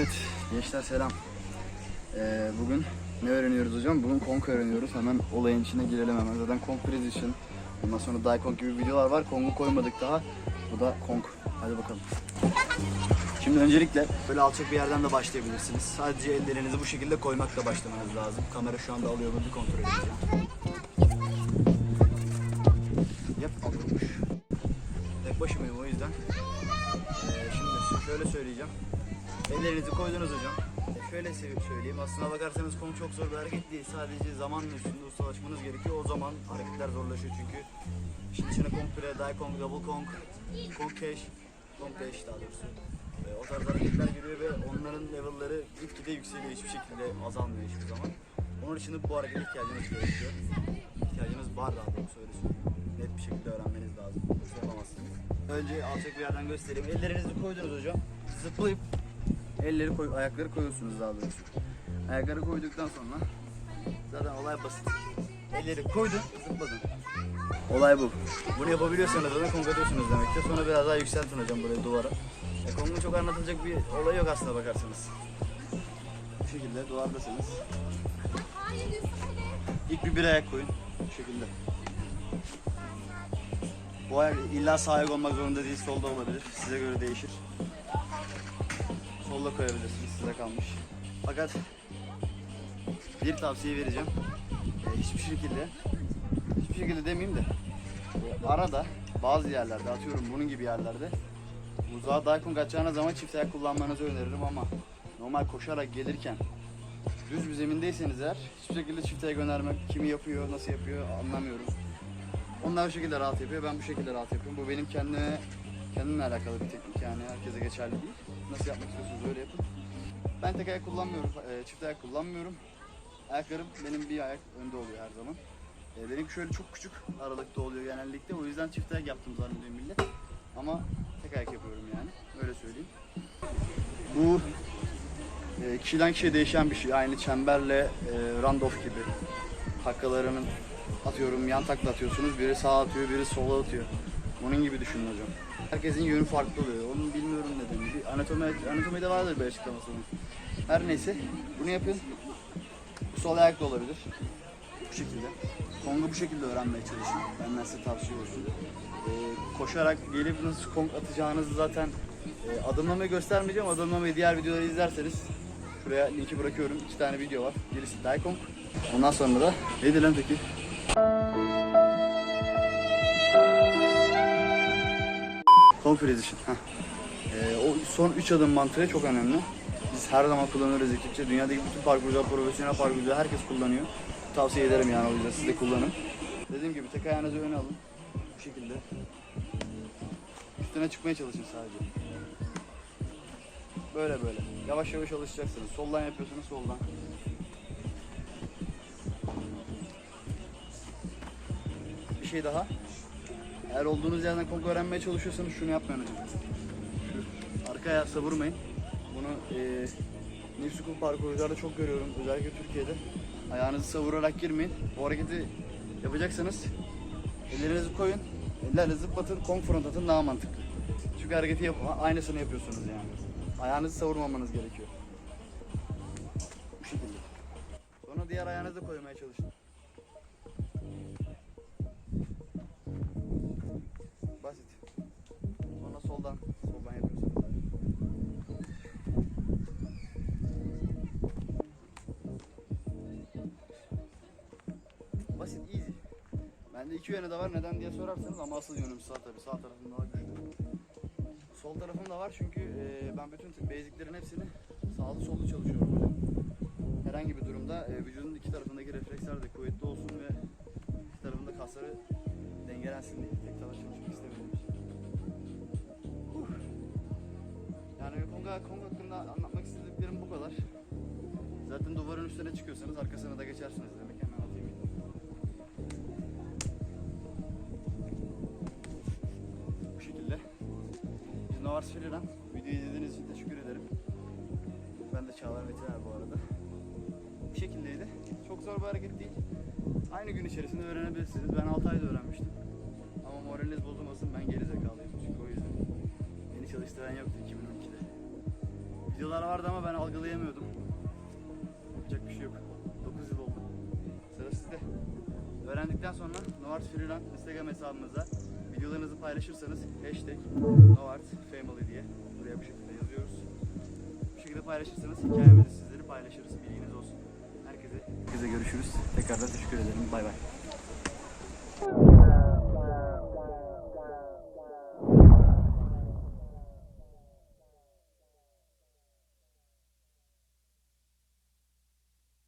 Evet, gençler selam. Ee, bugün ne öğreniyoruz hocam? Bugün Kong öğreniyoruz. Hemen olayın içine girelim hemen. Zaten Kong Precision, ondan sonra Die Kong gibi videolar var. Kong'u koymadık daha. Bu da Kong. Hadi bakalım. Şimdi öncelikle böyle alçak bir yerden de başlayabilirsiniz. Sadece ellerinizi bu şekilde koymakla başlamanız lazım. Kamera şu anda alıyor mu bir kontrol edeceğim. Yap, oturmuş. Tek başımayım o yüzden. Ee, şimdi şöyle söyleyeceğim. Ellerinizi koydunuz hocam. Şöyle söyleyeyim. Aslına bakarsanız konu çok zor bir hareket değil. Sadece zamanın üstünde ustalaşmanız gerekiyor. O zaman hareketler zorlaşıyor çünkü. İşin içine komple, die kong, double kong, kong cash, kong dash daha doğrusu. E, o tarz hareketler giriyor ve onların level'ları gitgide yükseliyor. Hiçbir şekilde azalmıyor hiçbir zaman. Onun için de bu harekete ihtiyacınız gerekiyor. İhtiyacınız var daha doğrusu öyle söyleyeyim. Net bir şekilde öğrenmeniz lazım. Yapamazsınız. Önce alçak bir yerden göstereyim. Ellerinizi koydunuz hocam. Zıplayıp elleri koy, ayakları koyuyorsunuz daha doğrusu. Ayakları koyduktan sonra zaten olay basit. Elleri koydun, zıpladın. Olay bu. Bunu yapabiliyorsanız zaten kong atıyorsunuz demektir. Sonra biraz daha yükseltin hocam böyle duvara. E, kongun çok anlatılacak bir olay yok aslında bakarsanız. Bu şekilde duvardasınız. İlk bir bir ayak koyun. Bu şekilde. Bu ayak illa sağ ayak olmak zorunda değil, solda olabilir. Size göre değişir. Solda koyabilirsiniz, size kalmış. Fakat bir tavsiye vereceğim. Ee, hiçbir şekilde, hiçbir şekilde demeyeyim de e, arada bazı yerlerde, atıyorum bunun gibi yerlerde uzağa daykun kaçacağınız zaman çift ayak kullanmanızı öneririm ama normal koşarak gelirken düz bir zemindeyseniz eğer hiçbir şekilde çift ayak önermem. Kimi yapıyor, nasıl yapıyor anlamıyorum. Onlar bu şekilde rahat yapıyor, ben bu şekilde rahat yapıyorum. Bu benim kendime, kendimle alakalı bir teknik yani herkese geçerli değil. Nasıl yapmak istiyorsanız öyle yapın. Ben tek ayak kullanmıyorum, e, çift ayak kullanmıyorum. Ayaklarım benim bir ayak önde oluyor her zaman. E, benim şöyle çok küçük aralıkta oluyor genellikle. O yüzden çift ayak yaptım zannediyor millet. Ama tek ayak yapıyorum yani. Öyle söyleyeyim. Bu e, kişiden kişiye değişen bir şey. Aynı çemberle e, Randolph gibi. Takkalarının atıyorum yan takla atıyorsunuz. Biri sağa atıyor, biri sola atıyor. Onun gibi düşünün hocam. Herkesin yönü farklı oluyor. Onun. Bir anatomi, anatomide vardır bir açıklaması bunun. Her neyse bunu yapın. Sol ayak da olabilir. Bu şekilde. Kongu bu şekilde öğrenmeye çalışın. Benden size tavsiye olsun. Ee, koşarak gelip nasıl kong atacağınızı zaten e, adımlamayı göstermeyeceğim. Adımlamayı diğer videoları izlerseniz şuraya linki bırakıyorum. İki tane video var. Birisi Daikong. Ondan sonra da neydi lan peki? Kong Precision. Heh. Ee, o son 3 adım mantığı çok önemli. Biz her zaman kullanıyoruz ekipçe. Dünyadaki bütün parkurcular, profesyonel parkurcular herkes kullanıyor. Tavsiye ederim yani o yüzden siz de kullanın. Dediğim gibi tek ayağınızı öne alın. Bu şekilde. Üstüne çıkmaya çalışın sadece. Böyle böyle. Yavaş yavaş alışacaksınız. Soldan yapıyorsunuz soldan. Bir şey daha. Eğer olduğunuz yerden kong öğrenmeye çalışıyorsanız şunu yapmayın hocam. Şu arkaya savurmayın. Bunu e, New School parkurcularda çok görüyorum. Özellikle Türkiye'de. Ayağınızı savurarak girmeyin. Bu hareketi yapacaksanız ellerinizi koyun. Ellerle zıplatın, kong front atın daha mantıklı. Çünkü hareketi yap aynısını yapıyorsunuz yani. Ayağınızı savurmamanız gerekiyor. Bu şekilde. Sonra diğer ayağınızı koymaya çalışın. Basit. Sonra soldan, iki yönü de var. Neden diye sorarsanız ama asıl yönüm sağ tabii. Sağ tarafım daha güçlü. Sol tarafım da var çünkü e, ben bütün basiclerin hepsini sağlı sollu çalışıyorum hocam. Herhangi bir durumda e, vücudun iki tarafındaki refleksler de kuvvetli olsun ve iki tarafında kasları dengelensin diye tek taraf çalışmak istemiyorum. Huh. Yani Konga, Konga hakkında anlatmak istediklerim bu kadar. Zaten duvarın üstüne çıkıyorsanız arkasına da geçersiniz demek Novars Free'den videoyu izlediğiniz için teşekkür ederim. Ben de Çağlar Metiner bu arada. Bu şekildeydi. Çok zor bir hareket değil. Aynı gün içerisinde öğrenebilirsiniz. Ben 6 ayda öğrenmiştim. Ama moraliniz bozulmasın ben geri zekalıyım çünkü o yüzden. Beni çalıştıran yoktu 2012'de. Videolar vardı ama ben algılayamıyordum. Yapacak bir şey yok. 9 yıl oldu. Sıra sizde. Öğrendikten sonra Noart Freeland Instagram hesabımıza videolarınızı paylaşırsanız hashtag Noart Family diye buraya bu şekilde yazıyoruz. Bu şekilde paylaşırsanız hikayemizi sizleri paylaşırız. Bilginiz olsun. Herkese, herkese görüşürüz. Tekrardan teşekkür ederim. Bay bay.